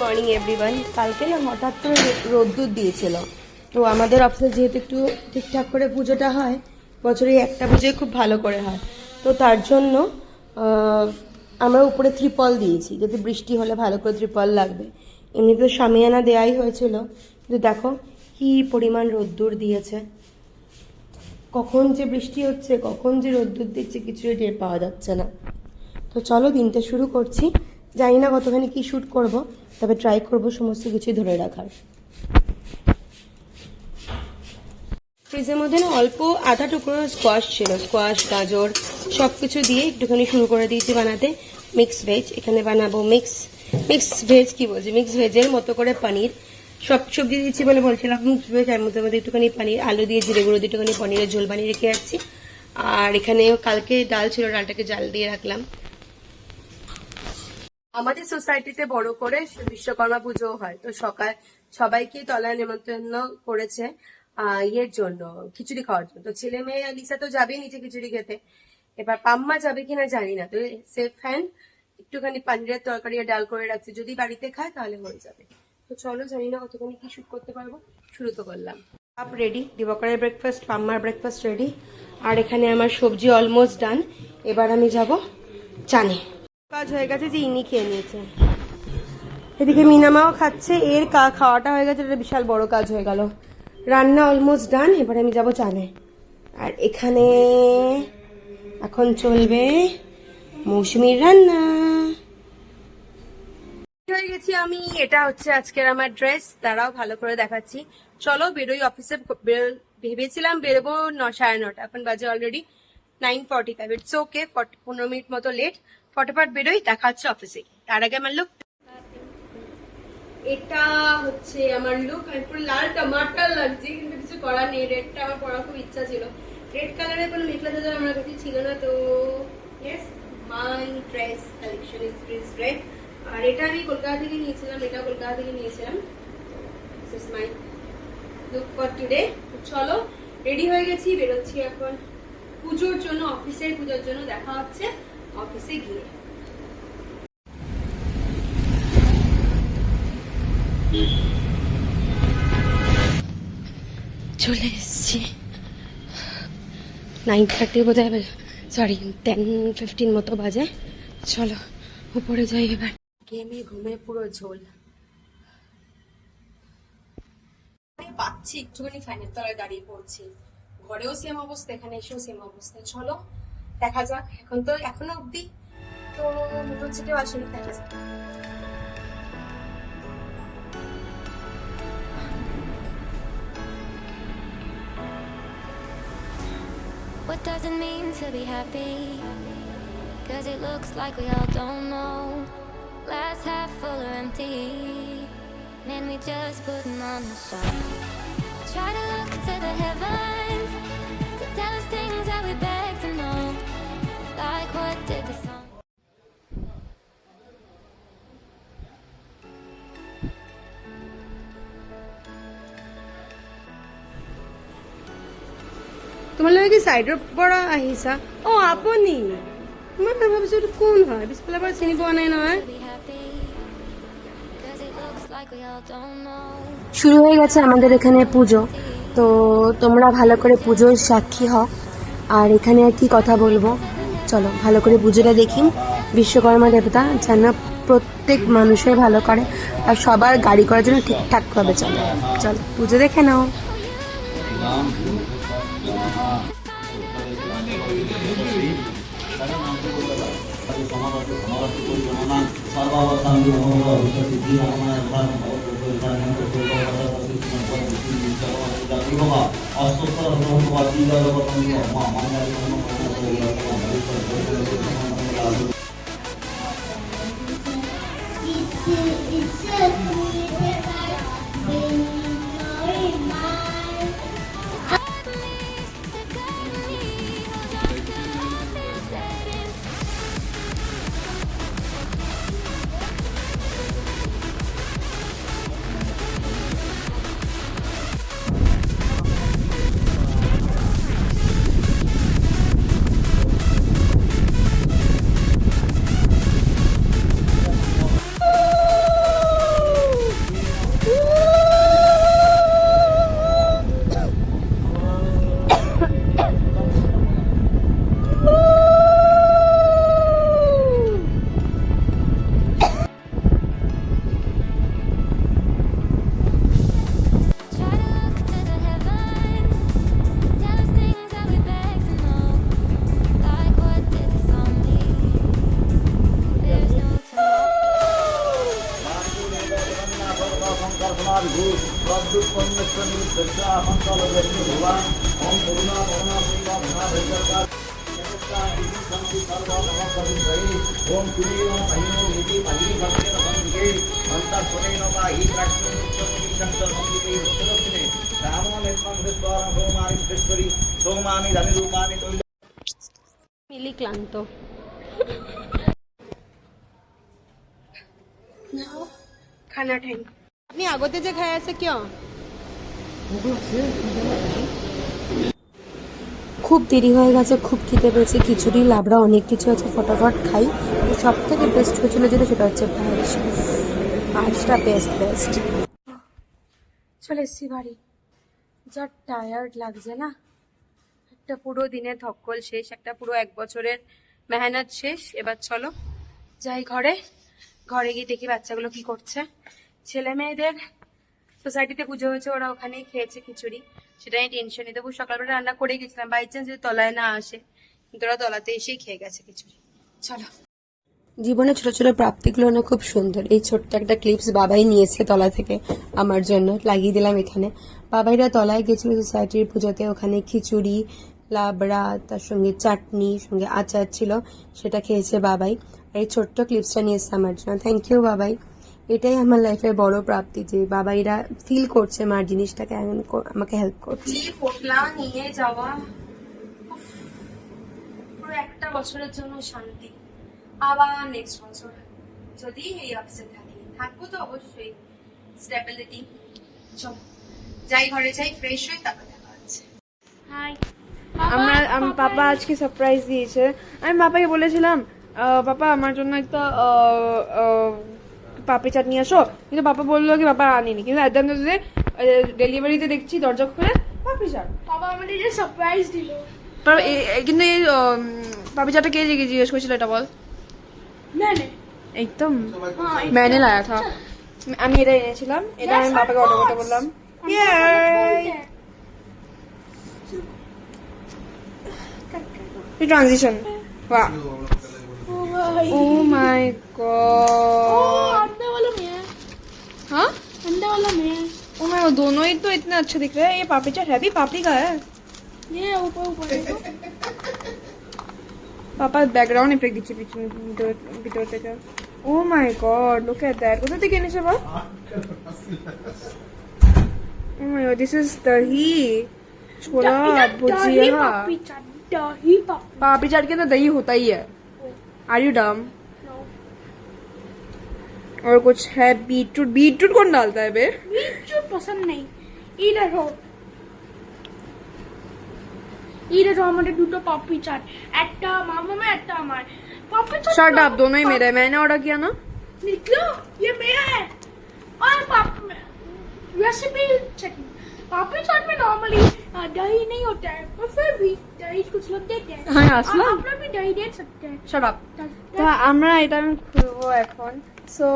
Morning everyone কালকে না হঠাৎ করে রোদ্দুর দিয়েছিল। তো আমাদের অফিসে যেহেতু একটু ঠিকঠাক করে পুজোটা হয়, বছরে একটা পুজোই খুব ভালো করে হয়। তো তার জন্য আমরা উপরে ত্রিপল দিয়েছি। যদি বৃষ্টি হলে ভালো করে ত্রিপল লাগবে। এমনিতে সামিয়ানা দেয়াই হয়েছিল। কিন্তু দেখো, কি পরিমাণ রোদ্দুর দিয়েছে। কখন যে বৃষ্টি হচ্ছে, কখন যে রোদ্দুর দিচ্ছে, কিছুই টের পাওয়া যাচ্ছে না। তো চলো, দিনটা শুরু করছি। জানি না কতখানি কি শ্যুট করব, তবে ট্রাই করব সমস্ত কিছু ধরে রাখার। ফ্রিজের মধ্যে না অল্প আধা টুকরো স্কোয়াশ ছিল। স্কোয়াশ গাজর সব কিছু দিয়ে একটুখানি শুরু করে দিয়েছি বানাতে। মিক্স ভেজ এখানে বানাবো মিক্স মিক্স ভেজ কি বলছি? মিক্স ভেজের মতো করে পনির। সব সবজি দিচ্ছি বলে বলছিলাম মিক্স ভেজ আর মধ্যে মধ্যে একটুখানি পানির, আলু দিয়ে জিরে গুঁড়ো দিয়ে একটুখানি পনিরের ঝোল বানিয়ে রেখে যাচ্ছি আর এখানে কালকে ডাল ছিল, ডালটাকে জাল দিয়ে রাখলাম। আমাদের সোসাইটিতে বড় করে বিশ্বকর্মা পুজো হয়, তো সকাল, সবাইকে তলায় নেমন্তন্ন করেছে ইয়ের জন্য, খিচুড়ি খাওয়ার জন্য। তো ছেলে মেয়ে লিসা তো যাবেই নিচে খিচুড়ি খেতে। এবার পাম্মা যাবে কিনা জানি না, তো সেফ হ্যান্ড একটুখানি পানিরের তরকারি আর ডাল করে রাখছি। যদি বাড়িতে খায় তাহলে হয়ে যাবে। তো চলো, জানি না কতখানি কি শুট করতে পারব। শুরু তো করলাম। আপ রেডি দিবকরের ব্রেকফাস্ট পাম্মার ব্রেকফাস্ট রেডি আর এখানে আমার সবজি অলমোস্ট ডান এবার আমি যাব চানে। কাজ হয়ে গেছে যে ইনি খেয়ে নিয়েছে। এদিকে মিনামাও খাচ্ছে, এর কা- খাওয়াটা হয়ে গেছে, এটা বিশাল বড় কাজ হয়ে গেল। রান্না অলমোস্ট ডান এবার আমি যাব চানে। আর এখানে এখন চলবে মৌসুমীর রান্না। হয়ে গেছি আমি, এটা হচ্ছে আজকের আমার ড্রেস তারাও ভালো করে দেখাচ্ছি। চলো বেরোই অফিসে ভেবেছিলাম বেরোবো ন, সাড়ে নটা, এখন বাজে already nine forty five it's okay পনেরো মিনিট মতো লেট ফটোফট বেরোই, দেখা হচ্ছে অফিসে তার আগে আমার লুক এটা হচ্ছে আমার লুক আমি পুরো লাল টমাটার লাগছে, কিন্তু কিছু করার নেই রেডটা আমার পরার খুব ইচ্ছা ছিল। রেড কালারের কোনো মেখলা চাদর আমার কাছে ছিল না, তো yes my dress collection is this red আর এটা আমি কলকাতা থেকে নিয়েছিলাম, এটা কলকাতা থেকে নিয়েছিলাম। This is my look for today চলো রেডি হয়ে গেছি, বেরোচ্ছি এখন। পুজোর জন্য অফিসের পুজোর জন্য দেখা হচ্ছে অফিসে গিয়ে। চলে এসছি। নাইন থার্টি বোধ হয় সরি টেন ফিফটিন মতো বাজে। চলো, উপরে যাই এবার। গেমে ঘুমে পুরো ঝোল। পাচ্ছি, একটুখানি ফ্যানের তলায় দাঁড়িয়ে পড়ছি। ঘরেও সেম অবস্থা, এখানে এসেও সেম অবস্থা। চলো, দেখা যাক। এখন তো, এখনও অবধি তো কেউ আসেনি, দেখা যাক। What does it mean to be happy? Cause it looks like we all don't know. Glass half full or empty. Man, we just putting on the show. Try to look to the heavens তোমার লাগে কি পৰা আহিছা? অ, আপুনি। মই কোন হয়? পিছফালৰ পৰা চিনি পোৱা নাই নহয়. শুরু হয়ে গেছে আমাদের এখানে পুজো। তো তোমরা ভালো করে পুজোর সাক্ষী হও। আর এখানে আর কি কথা বলব? চলো, ভালো করে পুজোটা দেখি। বিশ্বকর্মা দেবতা যেন প্রত্যেক মানুষের ভালো করে আর সবার গাড়ি করার জন্য ঠিকঠাক ভাবে চলে। চলো, পুজো দেখে নাও। It's, uh, it's, uh, खाना ओम करुणा करुणा मिली क्लांतो খুব দেরি হয়ে গেছে, খুব খিদে পেয়েছে, খিচুড়ি, লাবড়া, অনেক কিছু আছে, ফটাফট খাই। সব থেকে বেস্ট হয়েছিল যেটা সেটা হচ্ছে পায়েস। পায়েসটা বেস্ট বেস্ট চলে এসছি বাড়ি। যা টায়ার্ড লাগছে না? একটা পুরো দিনের ধক্কল শেষ, একটা পুরো এক বছরের মেহনত শেষ। এবার চলো যাই ঘরে। ঘরে গিয়ে দেখি বাচ্চাগুলো কি করছে। ছেলে মেয়েদের সোসাইটিতে পুজো হয়েছে, ওরা ওখানেই খেয়েছে খিচুড়ি। সেটাই টেনশন নিতে সকালবেলা রান্না করে গেছিলাম। বাই চান্স যদি তলায় না আসে কিন্তু ওরা তলাতে এসেই খেয়ে গেছে খিচুড়ি। চলো। জীবনে ছোট ছোট প্রাপ্তিগুলো না খুব সুন্দর। এই ছোট্ট একটা ক্লিপস বাবাই নিয়েছে তলা থেকে আমার জন্য। লাগিয়ে দিলাম এখানে। বাবাইরা তলায় গেছিল সোসাইটির পুজোতে। ওখানে খিচুড়ি, লাবড়া, তার সঙ্গে চাটনি, সঙ্গে আচার ছিল। সেটা খেয়েছে বাবাই। আর এই ছোট্ট ক্লিপসটা নিয়ে এসছে আমার জন্য। থ্যাংক ইউ বাবাই। এটাই আমার লাইফের বড় প্রাপ্তি যে বাবাইরা ফিল করছে মার জিনিসটাকে এমন আমাকে হেল্প করছে। পোটলা নিয়ে যাওয়া পুরো একটা বছরের জন্য শান্তি। আবার নেক্সট বছর যদি এই অফিসে থাকি। থাকব তো অবশ্যই। স্টেবিলিটি চলো। যাই ঘরে যাই ফ্রেশ হই তারপর দেখা হচ্ছে। হাই আমরা আমি পাপা আজকে সারপ্রাইজ দিয়েছে। আমি পাপাকে বলেছিলাম আহ, পাপা আমার জন্য একটা আহ, আহ, পাপড়ি চাট নিয়ে আসো। কিন্তু পাপা বলল কি বাবা আনিনি। কিন্তু একদম ডেলিভারিতে দেখছি দরজা খুলে পাপড়ি চাট। বাবা আমাদের সারপ্রাইজ দিল। কিন্তু এই পাপড়ি চাটটা কে জিজ্ঞেস করেছিল এটা বল? একদম ম্যানে লাগা থা আমি এটা এনেছিলাম। এটা আমি বাবাকে অর্ডার করতে বললাম। ট্রানজিশন বাহ भाई। ओ माय गॉड अंडे वाला में। है? हाँ अंडे वाला में। है ओ माय दोनों ही तो इतने अच्छे दिख रहे हैं। ये पापी चाट है भी? पापी का है? ये ऊपर ऊपर देखो। पापा बैकग्राउंड इफ़ेक्ट दिखे पीछे भीतर भीतर से जाओ ओ my God look at that उधर दिखे नहीं सब ओ my God this is dahi. Chhola bhujia. पापड़ी चाट दही पापी चाट के अंदर दही होता ही है। आर यू डम नो और कुछ है बीटरूट बीटरूट कौन डालता है बे बीच पसंद नहीं এই দেখো এই দেখো আমাদের দুটো পাপড়ি চাট একটা মামামে একটা আমার পাপড়ি চাট शट अप दोनों ही मेरे हैं मैंने ऑर्डर किया ना निकलो ये मेरा है और पाप रेसिपी चेकिंग पापड़ी चाट में नॉर्मली दही नहीं होता है पर फिर भी दही कुछ लोग देते हैं हाँ, और असला। आप लोग भी दही दे सकते हैं शट अप তো আমরা এটা আমি খুলবো এখন so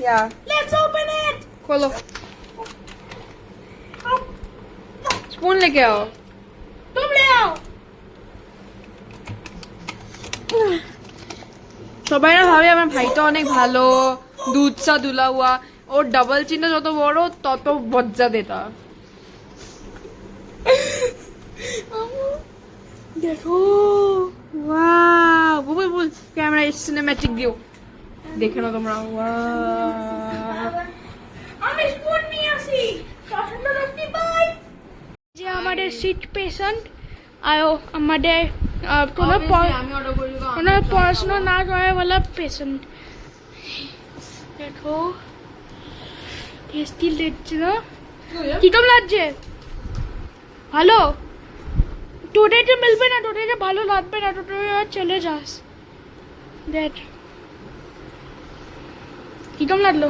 yeah let's open it খোলো স্পুন लेके आओ तुम ले आओ সবাই না ভাবে আমার ভাইটা অনেক ভালো দুধ চা দুলা হুয়া ওর ডাবল চিনটা যত বড় তত বজ্জা দেটা देखो ওয়াও বুবুল বুল ক্যামেরা সিনেম্যাটিক ভিউ দেখে না তোমরা। ওয়াও আমি স্পুন নিয়ে আসি। যে আমাদের সিট পেশেন্ট আর আমাদের কোনো কোনো পড়াশোনা না করাওয়ালা পেশেন্ট দেখো। টেস্টি লাগছে না? কীরকম লাগছে? ভালো? টোটাইতে মিলবে না টোটাইতে ভালো লাগবে না টোটাই আর চলে যাস দেখ কিরকম লাগলো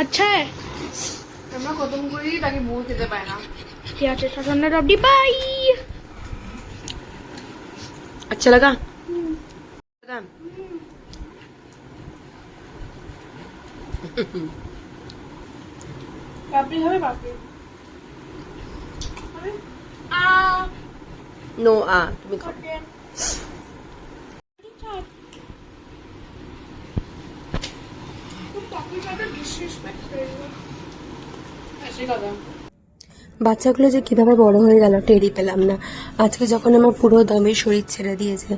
আচ্ছা আমরা খতম করি তাকে বউ খেতে পায় না ঠিক আছে সাতান্ন রবডি বাই अच्छा लगा लगा পাপড়ি হবে পাপড়ি আ নো আ তুমি খাও বাচ্চাগুলো যে কীভাবে বড় হয়ে গেল টেরই পেলাম না। আজকে যখন আমার পুরো দমে শরীর ছেড়ে দিয়েছে,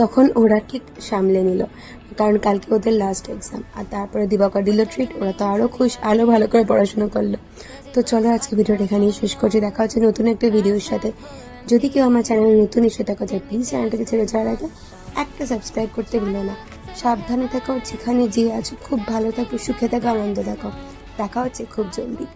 তখন ওরা ঠিক সামলে নিল। কারণ কালকে ওদের লাস্ট এক্সাম আর তারপরে দিবাকর দিল ট্রিট ওরা তো আরও খুশ আরও ভালো করে পড়াশোনা করল। তো চলো আজকে ভিডিওটা এখানেই শেষ করছি। দেখা হচ্ছে নতুন একটা ভিডিওর সাথে। যদি কেউ আমার চ্যানেল নতুন এসে থাকো যায় প্লিজ চ্যানেলটাকে ছেড়ে যাওয়ার আগে একটা সাবস্ক্রাইব করতে ভুলো না। সাবধানে থাকো, যেখানে যে আছো, খুব ভালো থাকো, সুখে থাকো, আনন্দ থাকো। দেখা হচ্ছে খুব জলদি।